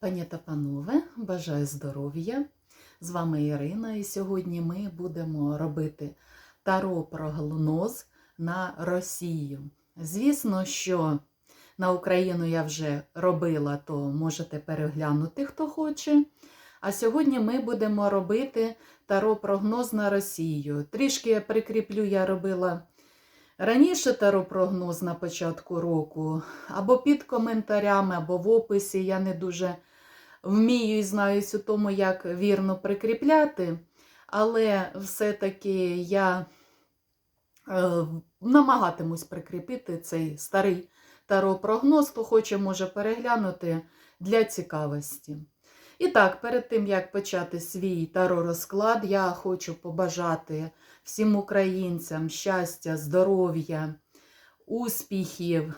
Пані та панове, бажаю здоров'я! З вами Ірина, і сьогодні ми будемо робити таро прогноз на Росію. Звісно, що на Україну я вже робила, то можете переглянути, хто хоче. А сьогодні ми будемо робити таро прогноз на Росію. Трішки я прикріплю, я робила раніше таро прогноз на початку року, або під коментарями, або в описі. Я не дуже вмію і знаюсь у тому, як вірно прикріпляти, але все-таки я е, намагатимусь прикріпити цей старий таро-прогноз, хто хоче, може переглянути для цікавості. І так, перед тим, як почати свій таро-розклад, я хочу побажати всім українцям щастя, здоров'я, успіхів,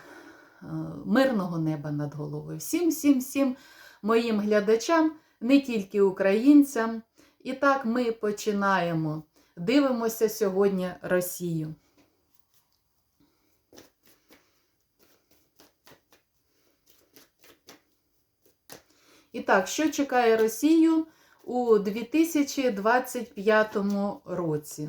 е, мирного неба над головою. Всім, всім, всім моїм глядачам, не тільки українцям. І так ми починаємо. Дивимося сьогодні Росію. І так, що чекає Росію у 2025 році?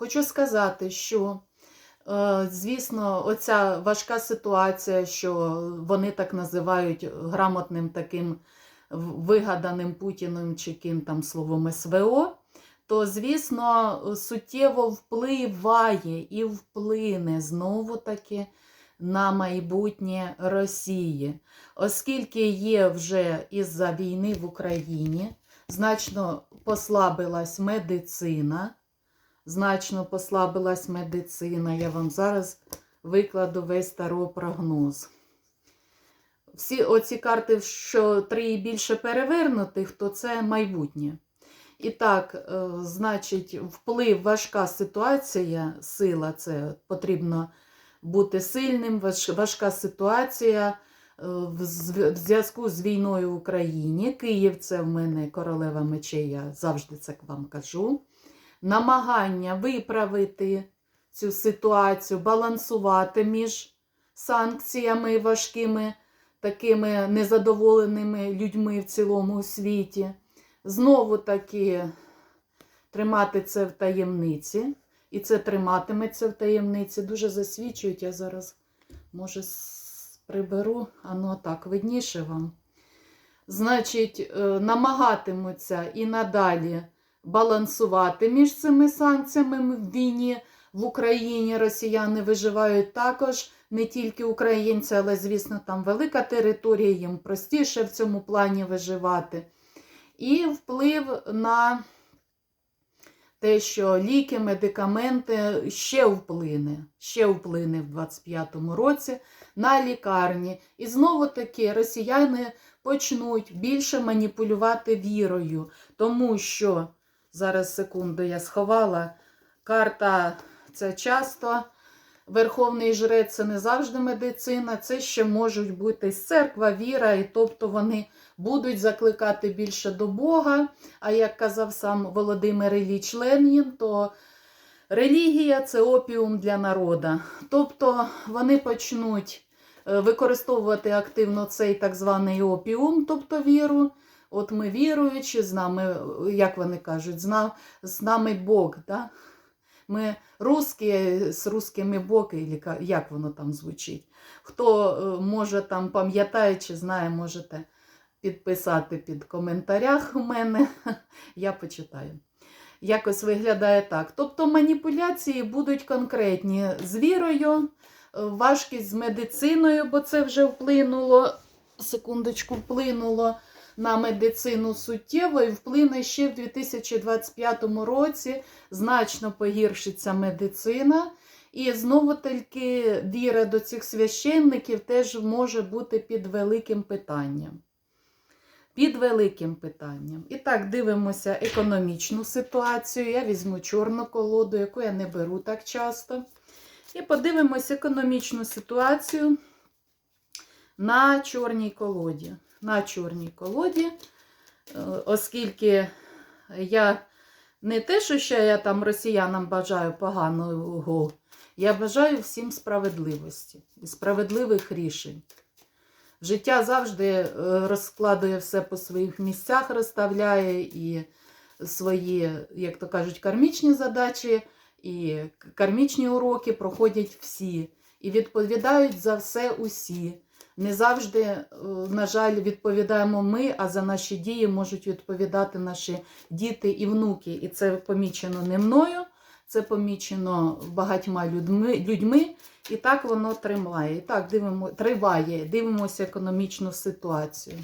Хочу сказати, що, е, звісно, оця важка ситуація, що вони так називають грамотним таким вигаданим Путіним чи ким там словом СВО, то, звісно, суттєво впливає і вплине знову таки на майбутнє Росії, оскільки є вже із-за війни в Україні, значно послабилась медицина значно послабилась медицина. Я вам зараз викладу весь прогноз. Всі оці карти, що три і більше перевернутих, то це майбутнє. І так, е, значить, вплив, важка ситуація, сила це потрібно бути сильним, важка ситуація е, в зв'язку з війною в Україні. Київ це в мене королева мечей, я завжди це вам кажу намагання виправити цю ситуацію, балансувати між санкціями важкими, такими незадоволеними людьми в цілому світі. Знову таки тримати це в таємниці. І це триматиметься в таємниці. Дуже засвідчують. Я зараз, може, приберу, ано так, видніше вам. Значить, е, намагатимуться і надалі балансувати між цими санкціями в війні в Україні. Росіяни виживають також не тільки українці, але, звісно, там велика територія, їм простіше в цьому плані виживати. І вплив на те, що ліки, медикаменти ще вплине, ще вплине в 25-му році на лікарні. І знову таки росіяни почнуть більше маніпулювати вірою, тому що Зараз секунду я сховала. Карта це часто. Верховний жрець це не завжди медицина, це ще можуть бути церква, віра, і тобто вони будуть закликати більше до Бога. А як казав сам Володимир Ілліч Ленін, то релігія це опіум для народа. Тобто вони почнуть е, використовувати активно цей так званий опіум, тобто віру. От ми віруючі, з нами, як вони кажуть, з нами, Бог. Да? Ми русські з русскими боки, як воно там звучить. Хто е, може там пам'ятає чи знає, можете підписати під коментарях у мене. Я почитаю. Якось виглядає так. Тобто маніпуляції будуть конкретні з вірою, е, важкість з медициною, бо це вже вплинуло, секундочку, вплинуло на медицину суттєво і вплине ще в 2025 році значно погіршиться медицина. І знову таки віра до цих священників теж може бути під великим питанням. Під великим питанням. І так, дивимося економічну ситуацію. Я візьму чорну колоду, яку я не беру так часто. І подивимося економічну ситуацію на чорній колоді на чорній колоді, е, оскільки я Не те, що ще я там росіянам бажаю поганого, я бажаю всім справедливості і справедливих рішень. Життя завжди е, розкладує все по своїх місцях, розставляє і свої, як то кажуть, кармічні задачі і кармічні уроки проходять всі і відповідають за все усі. Не завжди, е, на жаль, відповідаємо ми, а за наші дії можуть відповідати наші діти і внуки. І це помічено не мною, це помічено багатьма людьми, людьми і так воно тримає. І так дивимо, триває, дивимося економічну ситуацію.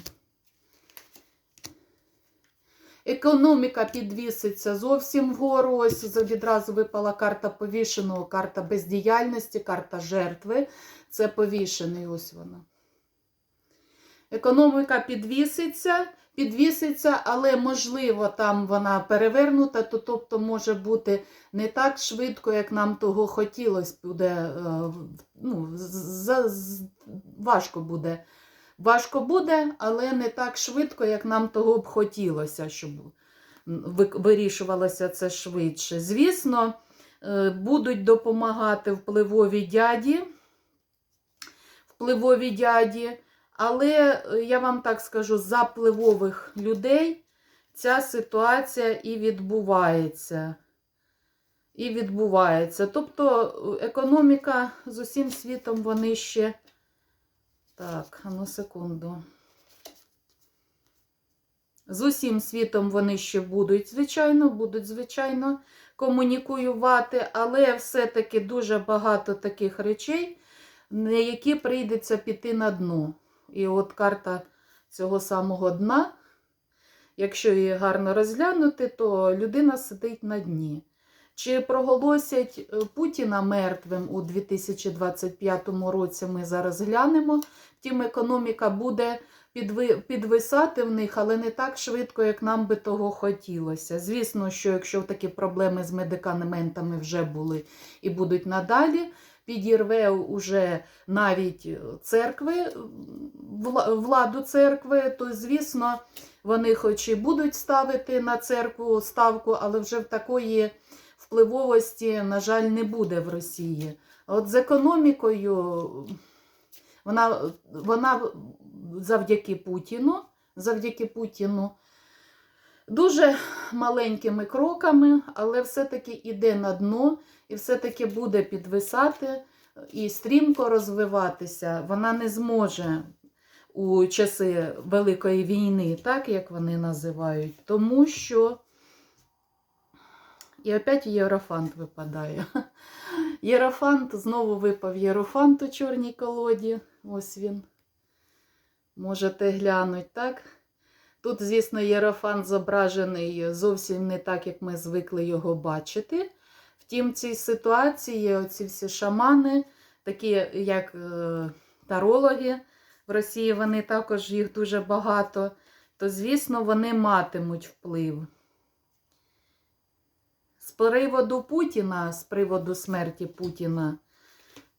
Економіка підвіситься зовсім вгору. Ось відразу випала карта повішеного, карта бездіяльності, карта жертви. Це повішений, ось вона. Економіка підвіситься, підвіситься, але можливо там вона перевернута, то тобто може бути не так швидко, як нам того хотілося буде. е, Ну, за, важко буде. Важко буде, але не так швидко, як нам того б хотілося, щоб вирішувалося це швидше. Звісно, е, будуть допомагати впливові дяді, впливові дяді, але е, я вам так скажу, за впливових людей ця ситуація і відбувається. І відбувається. Тобто е, економіка з усім світом вони ще. Так, ну секунду. З усім світом вони ще будуть, звичайно, будуть, звичайно, комунікувати, але все-таки дуже багато таких речей, на які прийдеться піти на дно. І от карта цього самого дна, якщо її гарно розглянути, то людина сидить на дні. Чи проголосять е, Путіна мертвим у 2025 році, ми зараз глянемо. Втім, економіка буде підвисати в них, але не так швидко, як нам би того хотілося. Звісно, що якщо такі проблеми з медикаментами вже були і будуть надалі, підірве уже навіть церкви, владу церкви, то, звісно, вони хоч і будуть ставити на церкву ставку, але вже в такої впливовості, на жаль, не буде в Росії. От з економікою вона, вона завдяки Путіну, завдяки Путіну, дуже маленькими кроками, але все-таки йде на дно і все-таки буде підвисати і стрімко розвиватися. Вона не зможе у часи Великої війни, так як вони називають, тому що. І опять Єрофант випадає. Єрофант, знову випав Єрофант у чорній колоді. Ось він. Можете глянути, так? Тут, звісно, Єрофант зображений зовсім не так, як ми звикли його бачити. Втім, в цій ситуації оці всі шамани, такі як е, тарологи в Росії, вони також їх дуже багато, то, звісно, вони матимуть вплив. З приводу Путіна, з приводу смерті Путіна,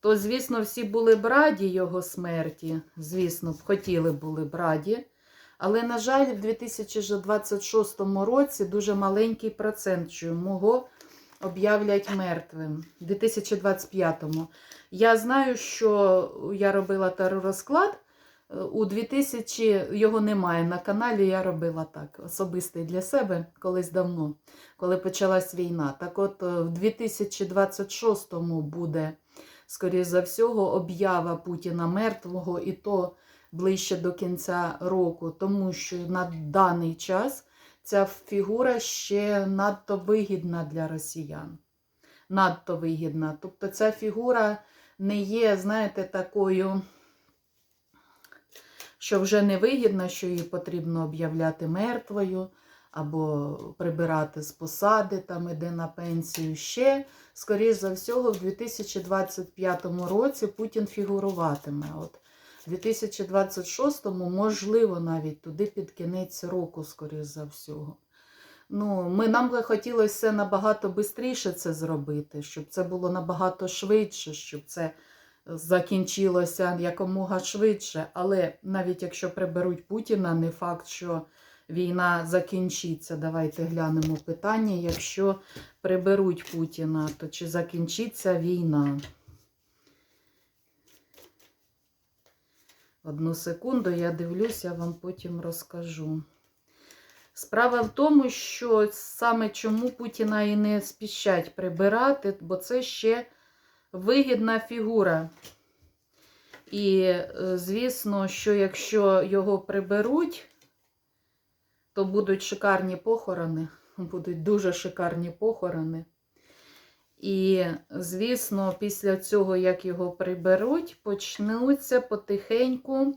то, звісно, всі були б раді його смерті. Звісно, б хотіли були б раді. Але, на жаль, в 2026 році дуже маленький процент, його об'являть мертвим. У 2025-му. Я знаю, що я робила теророзклад. У 2000 його немає на каналі, я робила так, особистий для себе колись давно, коли почалась війна. Так от, е, в 2026-му буде, скоріш за всього, об'ява Путіна мертвого, і то ближче до кінця року, тому що на даний час ця фігура ще надто вигідна для росіян. Надто вигідна. Тобто ця фігура не є, знаєте, такою що вже не вигідно, що її потрібно об'являти мертвою або прибирати з посади, там іде на пенсію. Ще, скоріш за всього, в 2025 році Путін фігуруватиме. От в 2026-му, можливо, навіть туди під кінець року, скоріш за всього. Ну, ми, Нам би хотілося набагато швидше це зробити, щоб це було набагато швидше, щоб це закінчилося якомога швидше. Але навіть якщо приберуть Путіна, не факт, що війна закінчиться. Давайте глянемо питання. Якщо приберуть Путіна, то чи закінчиться війна? Одну секунду, я дивлюся, вам потім розкажу. Справа в тому, що саме чому Путіна і не спішать прибирати, бо це ще вигідна фігура. І, е, звісно, що якщо його приберуть, то будуть шикарні похорони, будуть дуже шикарні похорони. І, звісно, після цього, як його приберуть, почнуться потихеньку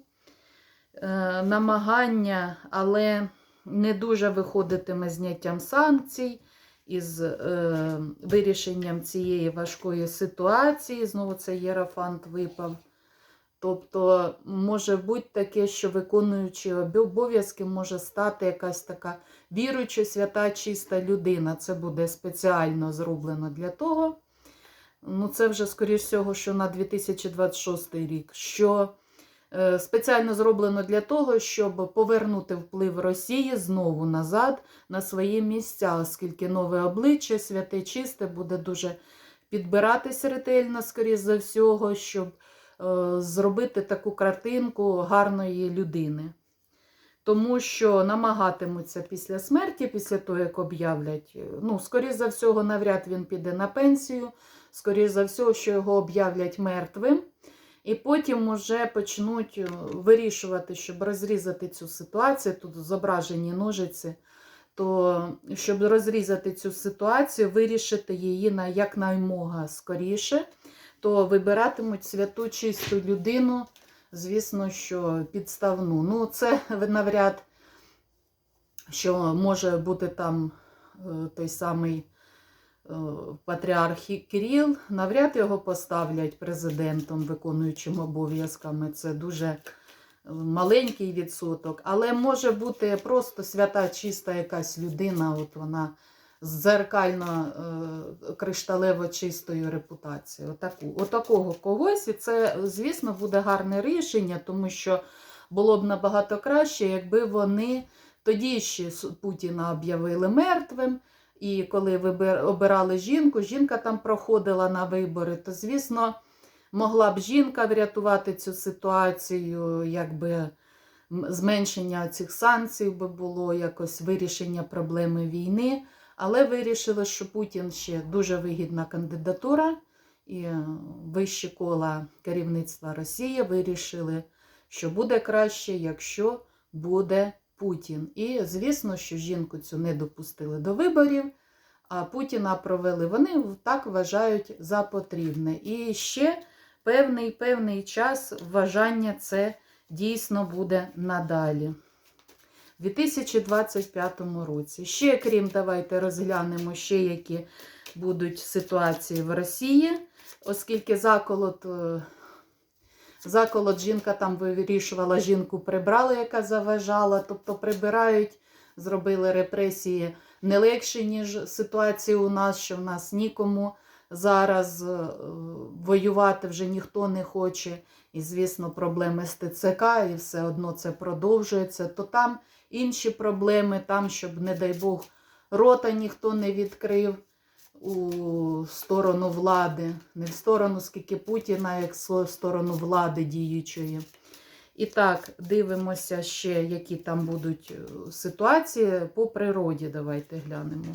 е, намагання, але не дуже виходитиме зняттям санкцій із е, вирішенням цієї важкої ситуації. Знову цей єрофант випав. Тобто, може бути таке, що виконуючи обов'язки може стати якась така віруюча, свята, чиста людина. Це буде спеціально зроблено для того. Ну, це вже, скоріш всього, що на 2026 рік. Що е, спеціально зроблено для того, щоб повернути вплив Росії знову назад на свої місця, оскільки нове обличчя, святе чисте, буде дуже підбиратись ретельно, скоріш за всього, щоб е, зробити таку картинку гарної людини. Тому що намагатимуться після смерті, після того, як об'являть, е, ну, скоріш за всього, навряд він піде на пенсію, скоріш за всього, що його об'являть мертвим. І потім вже почнуть е, вирішувати, щоб розрізати цю ситуацію. Тут зображені ножиці, то щоб розрізати цю ситуацію, вирішити її на якнаймога скоріше, то вибиратимуть святу чисту людину, звісно, що підставну. Ну, це навряд, що може бути там е, той самий е, патріарх Кирил, навряд його поставлять президентом, виконуючим обов'язками. Це дуже е, маленький відсоток, але може бути просто свята, чиста якась людина, от вона з дзеркально е, чистою репутацією. Отаку, отакого когось, і це, звісно, буде гарне рішення, тому що було б набагато краще, якби вони тоді ще Путіна об'явили мертвим. І коли обирали жінку, жінка там проходила на вибори, то, звісно, могла б жінка врятувати цю ситуацію, якби зменшення цих санкцій би було, якось вирішення проблеми війни. Але вирішили, що Путін ще дуже вигідна кандидатура, і вищі кола керівництва Росії вирішили, що буде краще, якщо буде Путін. І, звісно, що жінку цю не допустили до виборів, а Путіна провели. Вони так вважають за потрібне. І ще певний певний час вважання це дійсно буде надалі. У 2025 році. Ще, крім, давайте розглянемо, ще які будуть ситуації в Росії, оскільки заколот. Заколот жінка там вирішувала, жінку прибрали, яка заважала, тобто прибирають, зробили репресії не легші, ніж ситуації у нас, що в нас нікому зараз е, воювати вже ніхто не хоче. І, звісно, проблеми з ТЦК, і все одно це продовжується. То там інші проблеми, там, щоб, не дай Бог, рота ніхто не відкрив у сторону влади, не в сторону скільки Путіна, як в сторону влади діючої. І так, дивимося ще, які там будуть е, ситуації по природі. Давайте глянемо.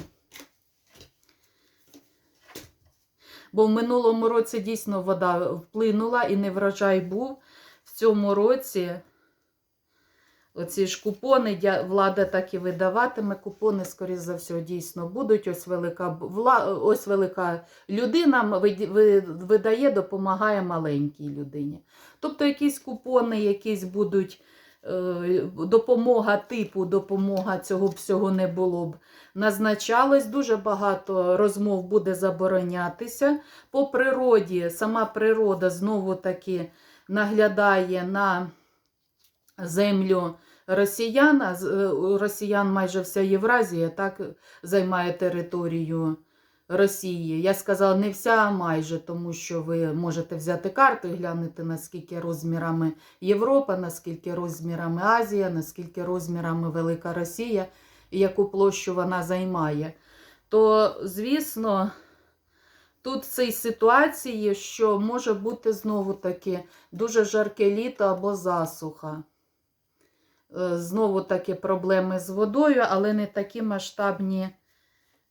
Бо в минулому році дійсно вода вплинула і не врожай був. В цьому році Оці ж купони влада так і видаватиме. Купони, скоріш за все, дійсно будуть. Ось велика вла... ось велика людина видає, допомагає маленькій людині. Тобто якісь купони, якісь будуть е, допомога типу, допомога цього всього не було б. Назначалось, дуже багато розмов буде заборонятися. По природі, сама природа знову таки наглядає на землю росіян, а е, росіян майже вся Євразія так займає територію Росії. Я сказала, не вся, а майже, тому що ви можете взяти карту і глянути, наскільки розмірами Європа, наскільки розмірами Азія, наскільки розмірами Велика Росія і яку площу вона займає. То, звісно, тут в цій ситуації, що може бути знову таки дуже жарке літо або засуха. Е, Знову таки проблеми з водою, але не такі масштабні,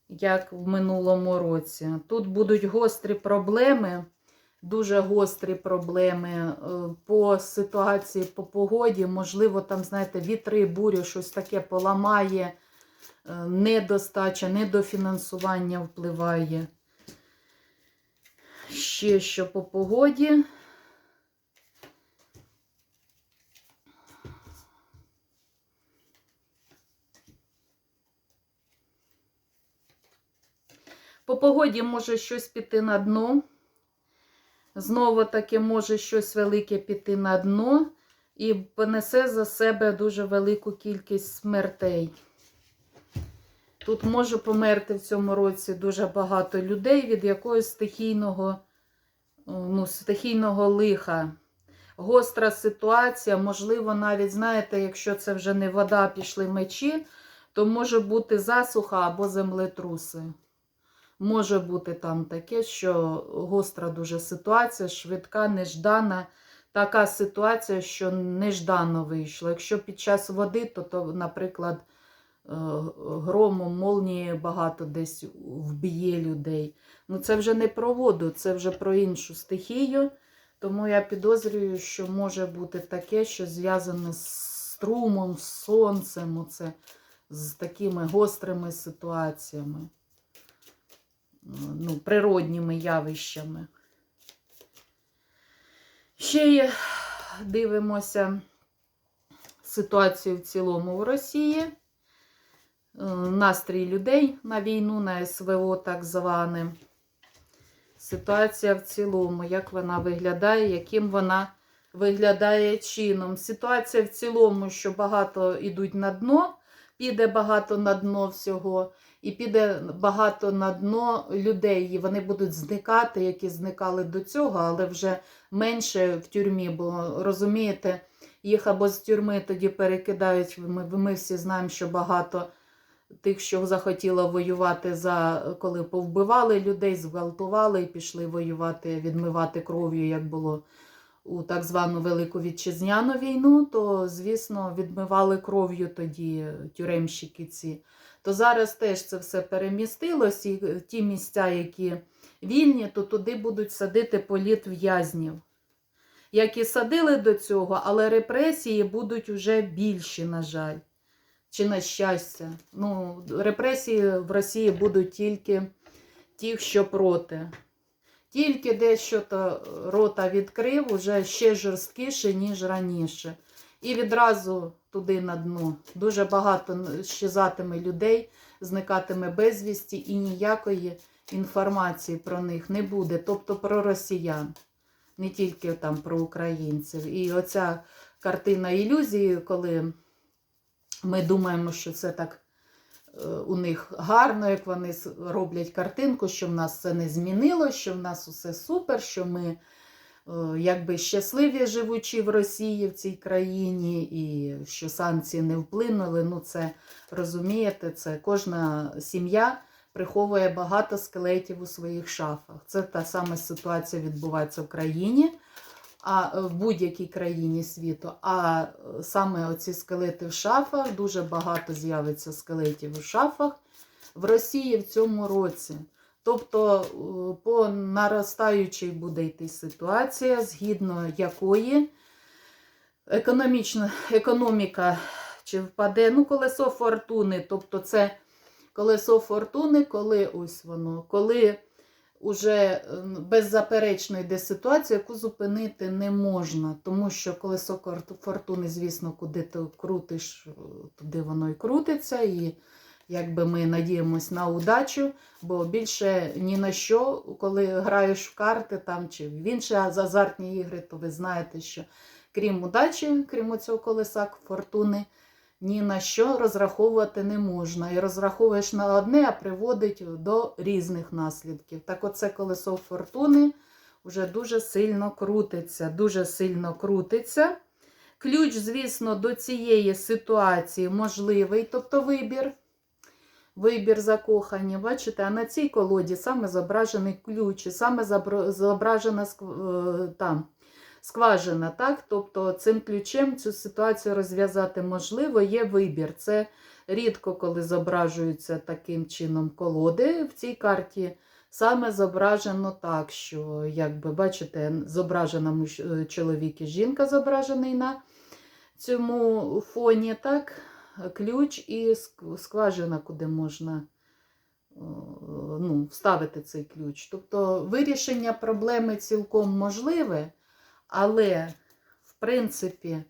як в минулому році. Тут будуть гострі проблеми, дуже гострі проблеми е, по ситуації, по погоді. Можливо, там, знаєте, вітри, бурі, щось таке поламає, е, недостача, недофінансування впливає. Ще що по погоді. По погоді може щось піти на дно. Знову таки може щось велике піти на дно і понесе за себе дуже велику кількість смертей. Тут може померти в цьому році дуже багато людей від якогось стихійного, ну, стихійного лиха. Гостра ситуація, можливо, навіть, знаєте, якщо це вже не вода, пішли мечі, то може бути засуха або землетруси. Може бути там таке, що гостра дуже ситуація, швидка, неждана. Така ситуація, що неждано вийшло. Якщо під час води, то, то наприклад, е, громом, молнії багато десь вб'є людей. Ну це вже не про воду, це вже про іншу стихію. Тому я підозрюю, що може бути таке, що зв'язане з струмом, з сонцем, оце, з такими гострими ситуаціями ну, природніми явищами. Ще дивимося ситуацію в цілому в Росії. Е, Настрій людей на війну, на СВО, так зване. Ситуація в цілому, як вона виглядає, яким вона виглядає чином. Ситуація в цілому, що багато йдуть на дно, піде багато на дно всього і піде багато на дно людей. І вони будуть зникати, які зникали до цього, але вже менше в тюрмі. Бо розумієте, їх або з тюрми тоді перекидають. Ми, ми всі знаємо, що багато тих, що захотіло воювати за коли повбивали людей, зґвалтували і пішли воювати, відмивати кров'ю, як було. У так звану Велику Вітчизняну війну, то, звісно, відмивали кров'ю тоді тюремщики ці то зараз теж це все перемістилось, і ті місця, які вільні, то туди будуть садити політ в'язнів. Як і садили до цього, але репресії будуть вже більші, на жаль, чи на щастя. Ну, Репресії в Росії будуть тільки ті, що проти. Тільки дещо рота відкрив, уже ще жорсткіше, ніж раніше. І відразу туди на дно. Дуже багато щезатиме людей, зникатиме безвісті і ніякої інформації про них не буде, тобто про росіян, не тільки там про українців. І оця картина ілюзії, коли ми думаємо, що це так е, у них гарно, як вони роблять картинку, що в нас це не змінило, що в нас усе супер, що ми. Е, якби щасливі живучи в Росії в цій країні, і що санкції не вплинули. Ну, це розумієте, це кожна сім'я приховує багато скелетів у своїх шафах. Це та сама ситуація відбувається в країні, а в будь-якій країні світу. А саме оці скелети в шафах, дуже багато з'явиться скелетів у шафах в Росії в цьому році. Тобто е, по наростаючій буде йти ситуація, згідно якої економічна економіка чи впаде ну, колесо фортуни. Тобто це колесо фортуни, коли ось воно, коли вже беззаперечно йде ситуація, яку зупинити не можна. Тому що колесо фортуни, звісно, куди ти крутиш, туди воно і крутиться. і якби ми надіємось на удачу, бо більше ні на що, коли граєш в карти там чи в інші азартні ігри, то ви знаєте, що крім удачі, крім цього колеса фортуни, ні на що розраховувати не можна. І розраховуєш на одне, а приводить до різних наслідків. Так оце колесо фортуни вже дуже сильно крутиться, дуже сильно крутиться. Ключ, звісно, до цієї ситуації можливий, тобто вибір. Вибір закохання, бачите, а на цій колоді саме зображений ключ, саме зображена е, там скважина. так? Тобто цим ключем цю ситуацію розв'язати можливо, є вибір. Це рідко коли зображуються таким чином колоди. В цій карті саме зображено так, що, якби бачите, зображена е, чоловік і жінка зображений на цьому фоні, так? Ключ і скважина, куди можна е, ну, вставити цей ключ. Тобто вирішення проблеми цілком можливе, але, в принципі,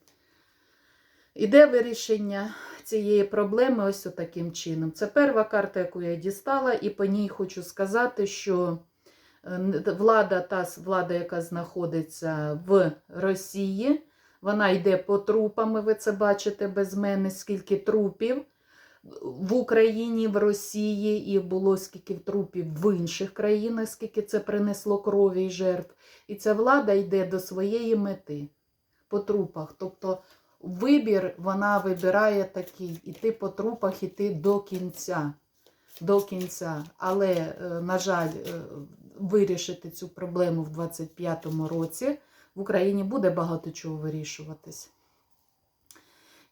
іде вирішення цієї проблеми ось таким чином. Це перша карта, яку я дістала, і по ній хочу сказати, що е, влада, та влада, яка знаходиться в Росії, вона йде по трупами, ви це бачите без мене, скільки трупів в Україні, в Росії, і було скільки трупів в інших країнах, скільки це принесло крові і жертв. І ця влада йде до своєї мети по трупах. Тобто вибір вона вибирає такий: іти по трупах, іти до кінця. До кінця. Але, е, на жаль, е, вирішити цю проблему в 25-му році в Україні буде багато чого вирішуватись.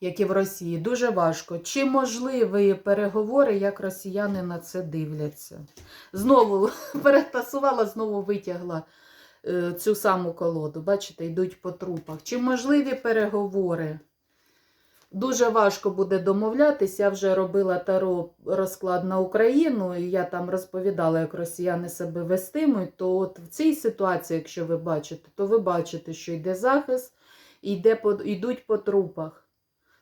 Як і в Росії, дуже важко. Чи можливі переговори, як росіяни на це дивляться? Знову перетасувала, знову витягла е, цю саму колоду. Бачите, йдуть по трупах. Чи можливі переговори? Дуже важко буде домовлятись. Я вже робила таро розклад на Україну, і я там розповідала, як росіяни себе вестимуть. То от в цій ситуації, якщо ви бачите, то ви бачите, що йде захист, йде по, йдуть по трупах.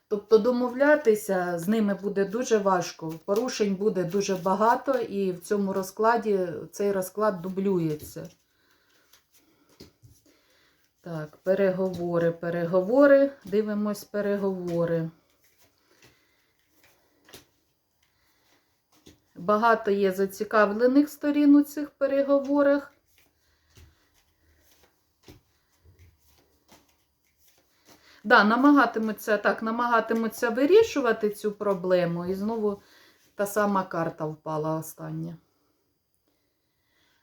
Тобто домовлятися з ними буде дуже важко. Порушень буде дуже багато, і в цьому розкладі цей розклад дублюється. Так, переговори, переговори. Дивимось переговори. Багато є зацікавлених сторін у цих переговорах. Да, намагатимуться так, намагатимуться вирішувати цю проблему. І знову та сама карта впала остання.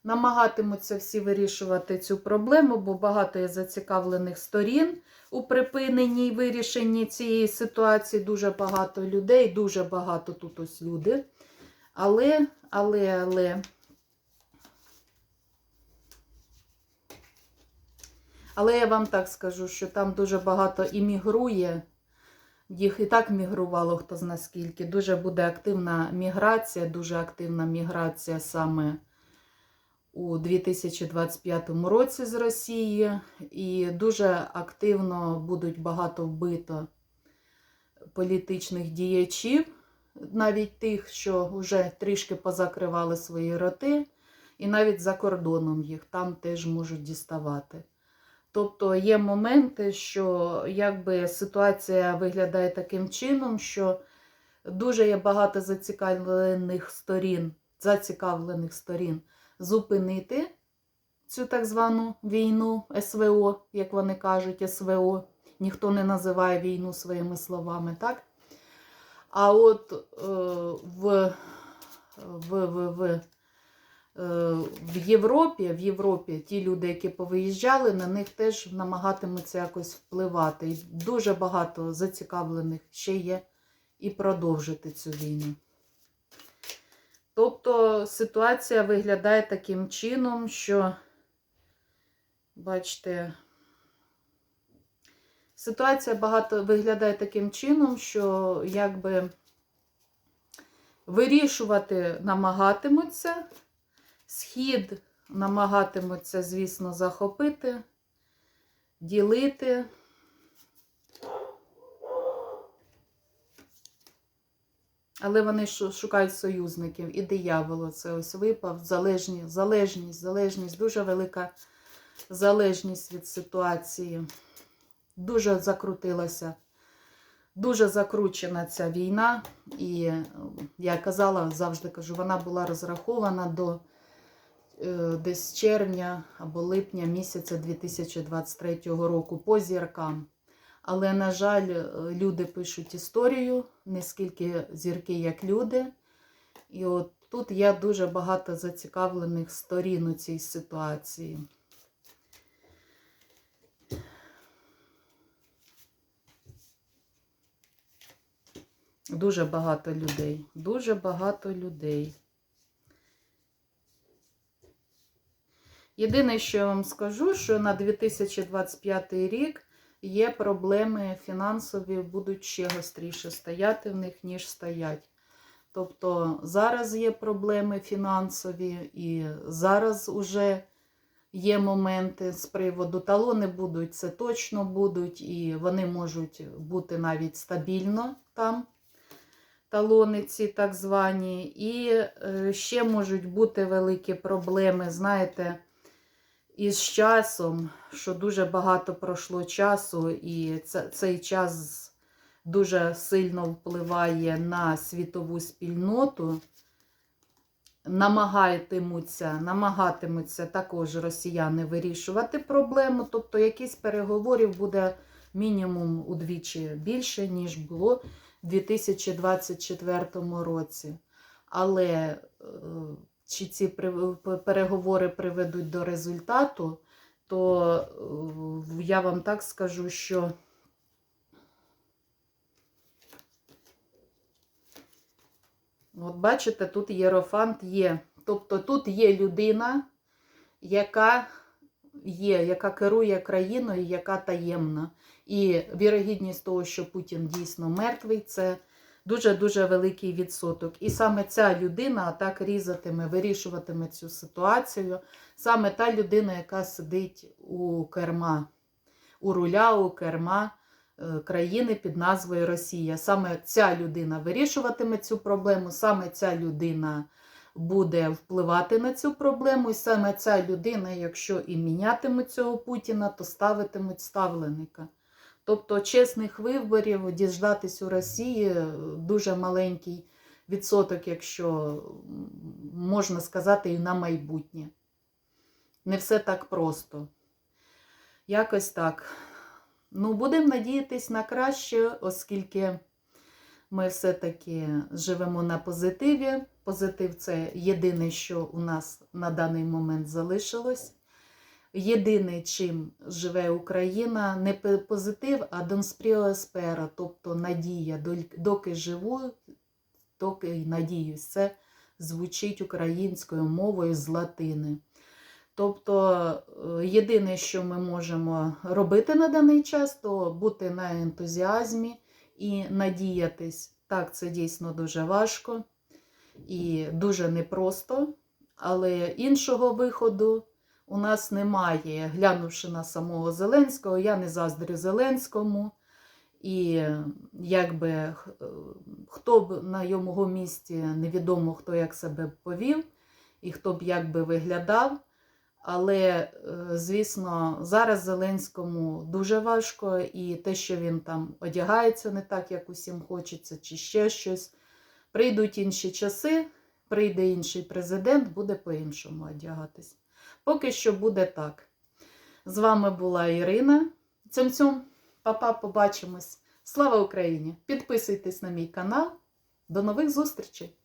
Намагатимуться всі вирішувати цю проблему, бо багато є зацікавлених сторін у припиненні і вирішенні цієї ситуації. Дуже багато людей, дуже багато тут ось люди. Але, але, але. Але я вам так скажу, що там дуже багато іммігрує. Їх і так мігрувало, хто зна скільки. Дуже буде активна міграція, дуже активна міграція саме у 2025 році з Росії. І дуже активно будуть багато вбито політичних діячів, навіть тих, що вже трішки позакривали свої роти, і навіть за кордоном їх там теж можуть діставати. Тобто є моменти, що якби ситуація виглядає таким чином, що дуже є багато зацікавлених сторін, зацікавлених сторін зупинити цю так звану війну СВО, як вони кажуть, СВО. Ніхто не називає війну своїми словами, так? А от е, в, в, в, в е, в Європі, в Європі ті люди, які повиїжджали, на них теж намагатимуться якось впливати. І дуже багато зацікавлених ще є і продовжити цю війну. Тобто ситуація виглядає таким чином, що, бачите, ситуація багато виглядає таким чином, що якби вирішувати намагатимуться. Схід намагатимуться, звісно, захопити, ділити. Але вони шукають союзників. І диявол це ось випав. Залежність, залежність, залежність, дуже велика залежність від ситуації. Дуже закрутилася Дуже закручена ця війна, і е, я казала, завжди кажу, вона була розрахована до е, десь червня або липня місяця 2023 року по зіркам. Але, на жаль, е, люди пишуть історію, не скільки зірки, як люди. І от тут є дуже багато зацікавлених сторін у цій ситуації. Дуже багато людей. Дуже багато людей. Єдине, що я вам скажу, що на 2025 рік є проблеми фінансові, будуть ще гостріше стояти в них, ніж стоять. Тобто зараз є проблеми фінансові, і зараз уже є моменти з приводу талони будуть, це точно будуть, і вони можуть бути навіть стабільно там талони ці так звані. І е, ще можуть бути великі проблеми, знаєте, із часом, що дуже багато пройшло часу, і цей час дуже сильно впливає на світову спільноту. Намагатимуться, намагатимуться також росіяни вирішувати проблему, тобто якісь переговорів буде мінімум удвічі більше, ніж було в 2024 році. Але е, чи ці переговори приведуть до результату, то я вам так скажу, що От бачите, тут єрофант є. Тобто тут є людина, яка є, яка керує країною, яка таємна. І вірогідність того, що Путін дійсно мертвий, це дуже-дуже великий відсоток. І саме ця людина так різатиме, вирішуватиме цю ситуацію. Саме та людина, яка сидить у керма, у руля, у керма е, країни під назвою Росія. Саме ця людина вирішуватиме цю проблему, саме ця людина буде впливати на цю проблему, і саме ця людина, якщо і мінятимуть цього Путіна, то ставитимуть ставленика. Тобто чесних виборів діждатись у Росії е, дуже маленький відсоток, якщо можна сказати, і на майбутнє. Не все так просто. Якось так. Ну, будемо надіятись на краще, оскільки ми все-таки живемо на позитиві. Позитив це єдине, що у нас на даний момент залишилось. Єдине, чим живе Україна, не позитив, а донспріо спера, тобто надія. Доки живу, доки й надіюсь. Це звучить українською мовою з латини. Тобто, е, єдине, що ми можемо робити на даний час, то бути на ентузіазмі і надіятись. Так, це дійсно дуже важко і дуже непросто, але іншого виходу у нас немає. Глянувши на самого Зеленського, я не заздрю Зеленському. І якби е, хто б на його місці невідомо, хто як себе повів, і хто б як би виглядав. Але, е, звісно, зараз Зеленському дуже важко, і те, що він там одягається не так, як усім хочеться, чи ще щось. Прийдуть інші часи, прийде інший президент, буде по-іншому одягатись. Поки що буде так. З вами була Ірина. Цьом-цьом, папа, побачимось. Слава Україні! Підписуйтесь на мій канал. До нових зустрічей!